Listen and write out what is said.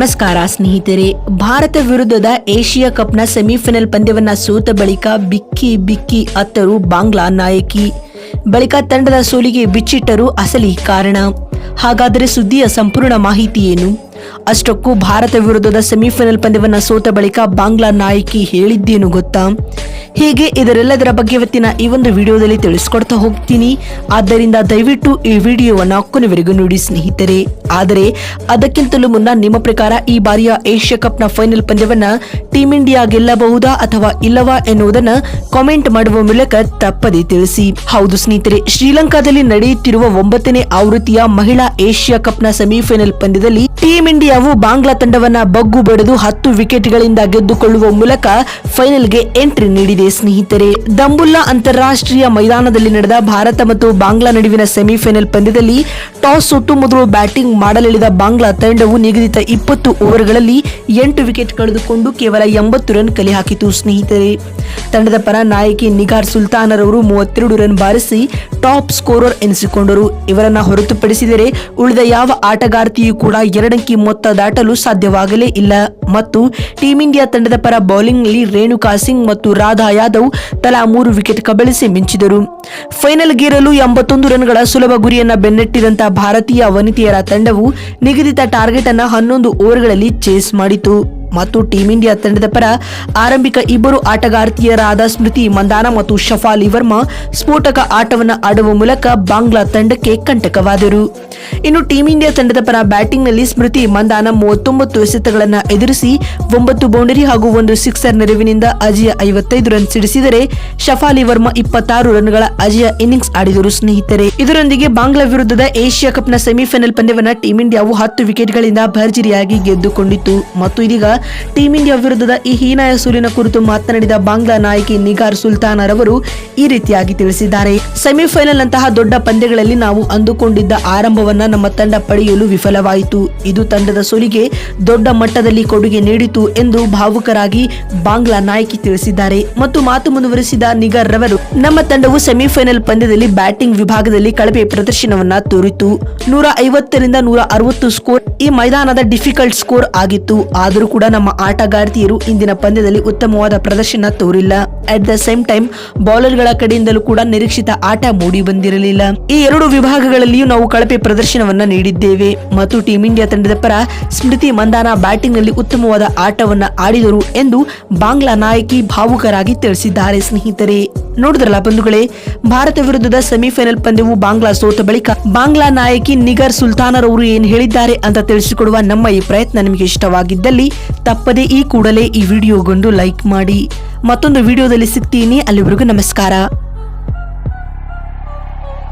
ನಮಸ್ಕಾರ ಸ್ನೇಹಿತರೆ, ಭಾರತ ವಿರುದ್ಧದ ಏಷ್ಯಾ ಕಪ್ನ ಸೆಮಿಫೈನಲ್ ಪಂದ್ಯವನ್ನ ಸೋತ ಬಳಿಕ ಬಿಕ್ಕಿ ಬಿಕ್ಕಿ ಅತ್ತರು ಬಾಂಗ್ಲಾ ನಾಯಕಿ. ಬಳಿಕ ತಂಡದ ಸೋಲಿಗೆ ಬಿಚ್ಚಿಟ್ಟರು ಅಸಲಿ ಕಾರಣ. ಹಾಗಾದರೆ ಸುದ್ದಿಯ ಸಂಪೂರ್ಣ ಮಾಹಿತಿ ಏನು? ಅಷ್ಟಕ್ಕೂ ಭಾರತ ವಿರುದ್ಧದ ಸೆಮಿಫೈನಲ್ ಪಂದ್ಯವನ್ನ ಸೋತ ಬಳಿಕ ಬಾಂಗ್ಲಾ ನಾಯಕಿ ಹೇಳಿದ್ದೇನು ಗೊತ್ತಾ? ಹೀಗೆ ಇದರೆಲ್ಲದರ ಬಗ್ಗೆ ಇವತ್ತಿನ ಈ ಒಂದು ವಿಡಿಯೋದಲ್ಲಿ ತಿಳಿಸ್ಕೊಡ್ತಾ ಹೋಗ್ತೀನಿ. ಆದ್ದರಿಂದ ದಯವಿಟ್ಟು ಈ ವಿಡಿಯೋವನ್ನು ಕೊನೆವರೆಗೂ ನೋಡಿ ಸ್ನೇಹಿತರೆ. ಆದರೆ, ಅದಕ್ಕಿಂತಲೂ ಮುನ್ನ ನಿಮ್ಮ ಪ್ರಕಾರ ಈ ಬಾರಿಯ ಏಷ್ಯಾ ಕಪ್ನ ಫೈನಲ್ ಪಂದ್ಯವನ್ನ ಟೀಂ ಇಂಡಿಯಾ ಗೆಲ್ಲಬಹುದಾ ಅಥವಾ ಇಲ್ಲವಾ ಎನ್ನುವುದನ್ನ ಕಾಮೆಂಟ್ ಮಾಡುವ ಮೂಲಕ ತಪ್ಪದೆ ತಿಳಿಸಿ. ಹೌದು ಸ್ನೇಹಿತರೆ, ಶ್ರೀಲಂಕಾದಲ್ಲಿ ನಡೆಯುತ್ತಿರುವ ಒಂಬತ್ತನೇ ಆವೃತ್ತಿಯ ಮಹಿಳಾ ಏಷ್ಯಾ ಕಪ್ನ ಸೆಮಿಫೈನಲ್ ಪಂದ್ಯದಲ್ಲಿ ಟೀಂ ಇಂಡಿಯಾವು ಬಾಂಗ್ಲಾ ತಂಡವನ್ನ ಬಗ್ಗು ಬಡಿದು ಹತ್ತು ವಿಕೆಟ್ಗಳಿಂದ ಗೆದ್ದುಕೊಳ್ಳುವ ಮೂಲಕ ಫೈನಲ್ಗೆ ಎಂಟ್ರಿ ನೀಡಿದೆ ಸ್ನೇಹಿತರೆ. ದಂಬುಲ್ಲಾ ಅಂತಾರಾಷ್ಟ್ರೀಯ ಮೈದಾನದಲ್ಲಿ ನಡೆದ ಭಾರತ ಮತ್ತು ಬಾಂಗ್ಲಾ ನಡುವಿನ ಸೆಮಿಫೈನಲ್ ಪಂದ್ಯದಲ್ಲಿ ಟಾಸ್ ಸುಟ್ಟು ಮೊದಲು ಬ್ಯಾಟಿಂಗ್ ಮಾಡಲಿಳಿದ ಬಾಂಗ್ಲಾ ತಂಡವು ನಿಗದಿತ ಇಪ್ಪತ್ತು ಓವರ್ಗಳಲ್ಲಿ ಎಂಟು ವಿಕೆಟ್ ಕಳೆದುಕೊಂಡು ಕೇವಲ ಎಂಬತ್ತು ರನ್ ಕಲೆ ಹಾಕಿತು ಸ್ನೇಹಿತರೆ. ತಂಡದ ಪರ ನಾಯಕಿ ನಿಗಾರ್ ಸುಲ್ತಾನರವರು ಮೂವತ್ತೆರಡು ರನ್ ಬಾರಿಸಿ ಟಾಪ್ ಸ್ಕೋರರ್ ಎನಿಸಿಕೊಂಡರು. ಇವರನ್ನ ಹೊರತುಪಡಿಸಿದರೆ ಉಳಿದ ಯಾವ ಆಟಗಾರ್ತಿಯೂ ಕೂಡ ಎರಡಂಕಿ ಮೊತ್ತ ದಾಟಲು ಸಾಧ್ಯವಾಗಲೇ ಇಲ್ಲ. ಮತ್ತು ಟೀಂ ಇಂಡಿಯಾ ತಂಡದ ಪರ ಬೌಲಿಂಗ್ನಲ್ಲಿ ರೇಣುಕಾ ಸಿಂಗ್ ಮತ್ತು ರಾಧಾ ಯಾದವ್ ತಲಾ ಮೂರು ವಿಕೆಟ್ ಕಬಳಿಸಿ ಮಿಂಚಿದರು. ಫೈನಲ್ ಗೇರಲು ಎಂಬತ್ತೊಂದು ರನ್ಗಳ ಸುಲಭ ಗುರಿಯನ್ನ ಬೆನ್ನಟ್ಟಿದಂತಹ ಭಾರತೀಯ ವನಿತೆಯರ ತಂಡವು ನಿಗದಿತ ಟಾರ್ಗೆಟ್ ಅನ್ನು ಹನ್ನೊಂದು ಓವರ್ಗಳಲ್ಲಿ ಚೇಸ್ ಮಾಡಿತು. ಮತ್ತು ಟೀಂ ಇಂಡಿಯಾ ತಂಡದ ಪರ ಆರಂಭಿಕ ಇಬ್ಬರು ಆಟಗಾರ್ತಿಯರಾದ ಸ್ಮೃತಿ ಮಂದಾನ ಮತ್ತು ಶಫಾಲಿ ವರ್ಮಾ ಸ್ಫೋಟಕ ಆಟವನ್ನು ಆಡುವ ಮೂಲಕ ಬಾಂಗ್ಲಾ ತಂಡಕ್ಕೆ ಕಂಟಕವಾದರು. ಇನ್ನು ಟೀಂ ಇಂಡಿಯಾ ತಂಡದ ಪರ ಬ್ಯಾಟಿಂಗ್ನಲ್ಲಿ ಸ್ಮೃತಿ ಮಂದಾನ ಮೂವತ್ತೊಂಬತ್ತು ಎಸೆತಗಳನ್ನು ಎದುರಿಸಿ ಒಂಬತ್ತು ಬೌಂಡರಿ ಹಾಗೂ ಒಂದು ಸಿಕ್ಸರ್ ನೆರವಿನಿಂದ ಅಜಯ ಐವತ್ತೈದು ರನ್ ಸಿಡಿಸಿದರೆ ಶಫಾಲಿ ವರ್ಮಾ ಇಪ್ಪತ್ತಾರು ರನ್ಗಳ ಅಜಯ ಇನ್ನಿಂಗ್ಸ್ ಆಡಿದರು ಸ್ನೇಹಿತರೆ. ಇದರೊಂದಿಗೆ ಬಾಂಗ್ಲಾ ವಿರುದ್ಧದ ಏಷ್ಯಾ ಕಪ್ನ ಸೆಮಿಫೈನಲ್ ಪಂದ್ಯವನ್ನು ಟೀಂ ಇಂಡಿಯಾವು ಹತ್ತು ವಿಕೆಟ್ಗಳಿಂದ ಭರ್ಜರಿಯಾಗಿ ಗೆದ್ದುಕೊಂಡಿತು ಮತ್ತು ಇದೀಗ ಟೀಂ ಇಂಡಿಯಾ ವಿರುದ್ಧದ ಈ ಹೀನಾಯ ಸೋಲಿನ ಕುರಿತು ಮಾತನಾಡಿದ ಬಾಂಗ್ಲಾ ನಾಯಕಿ ನಿಗಾರ್ ಸುಲ್ತಾನ್ ಅವರು ಈ ರೀತಿಯಾಗಿ ತಿಳಿಸಿದ್ದಾರೆ. ಸೆಮಿಫೈನಲ್ ನಂತಹ ದೊಡ್ಡ ಪಂದ್ಯಗಳಲ್ಲಿ ನಾವು ಅಂದುಕೊಂಡಿದ್ದ ಆರಂಭವನ್ನ ನಮ್ಮ ತಂಡ ಪಡೆಯಲು ವಿಫಲವಾಯಿತು. ಇದು ತಂಡದ ಸೋಲಿಗೆ ದೊಡ್ಡ ಮಟ್ಟದಲ್ಲಿ ಕೊಡುಗೆ ನೀಡಿತು ಎಂದು ಭಾವುಕರಾಗಿ ಬಾಂಗ್ಲಾ ನಾಯಕಿ ತಿಳಿಸಿದ್ದಾರೆ. ಮತ್ತು ಮಾತು ಮುಂದುವರಿಸಿದ ನಿಗರ್ ರವರು ನಮ್ಮ ತಂಡವು ಸೆಮಿಫೈನಲ್ ಪಂದ್ಯದಲ್ಲಿ ಬ್ಯಾಟಿಂಗ್ ವಿಭಾಗದಲ್ಲಿ ಕಳಪೆ ಪ್ರದರ್ಶನವನ್ನ ತೋರಿತು. ನೂರ ಐವತ್ತರಿಂದ ನೂರ ಅರವತ್ತು ಸ್ಕೋರ್ ಈ ಮೈದಾನದ ಡಿಫಿಕಲ್ಟ್ ಸ್ಕೋರ್ ಆಗಿತ್ತು. ಆದರೂ ಕೂಡ ನಮ್ಮ ಆಟಗಾರ್ತಿಯರು ಇಂದಿನ ಪಂದ್ಯದಲ್ಲಿ ಉತ್ತಮವಾದ ಪ್ರದರ್ಶನ ತೋರಿಲ್ಲ. ಅಟ್ ದ ಸೇಮ್ ಟೈಮ್ ಬೌಲರ್ಗಳ ಕಡೆಯಿಂದಲೂ ಕೂಡ ನಿರೀಕ್ಷಿತ ಆಟ ಮೂಡಿ ಬಂದಿರಲಿಲ್ಲ. ಈ ಎರಡು ವಿಭಾಗಗಳಲ್ಲಿಯೂ ನಾವು ಕಳಪೆ ಪ್ರದರ್ಶನವನ್ನ ನೀಡಿದ್ದೇವೆ. ಮತ್ತು ಟೀಂ ಇಂಡಿಯಾ ತಂಡದ ಪರ ಸ್ಮೃತಿ ಮಂದಾನ ಬ್ಯಾಟಿಂಗ್ನಲ್ಲಿ ಉತ್ತಮವಾದ ಆಟವನ್ನ ಆಡಿದರು ಎಂದು ಬಾಂಗ್ಲಾ ನಾಯಕಿ ಭಾವುಕರಾಗಿ ತಿಳಿಸಿದ್ದಾರೆ ಸ್ನೇಹಿತರೆ. ನೋಡಿದ್ರಲ್ಲ ಬಂಧುಗಳೇ, ಭಾರತ ವಿರುದ್ಧದ ಸೆಮಿಫೈನಲ್ ಪಂದ್ಯವು ಬಾಂಗ್ಲಾ ಸೋತ ಬಳಿಕ ಬಾಂಗ್ಲಾ ನಾಯಕಿ ನಿಗರ್ ಸುಲ್ತಾನರ್ ಅವರು ಏನ್ ಹೇಳಿದ್ದಾರೆ ಅಂತ ತಿಳಿಸಿಕೊಡುವ ನಮ್ಮ ಈ ಪ್ರಯತ್ನ ನಿಮಗೆ ಇಷ್ಟವಾಗಿದ್ದಲ್ಲಿ ತಪ್ಪದೇ ಈ ಕೂಡಲೇ ಈ ವಿಡಿಯೋಗೊಂಡು ಲೈಕ್ ಮಾಡಿ. ಮತ್ತೊಂದು ವಿಡಿಯೋದಲ್ಲಿ ಸಿಗ್ತೀನಿ. ಅಲ್ಲಿವರೆಗೂ ನಮಸ್ಕಾರ.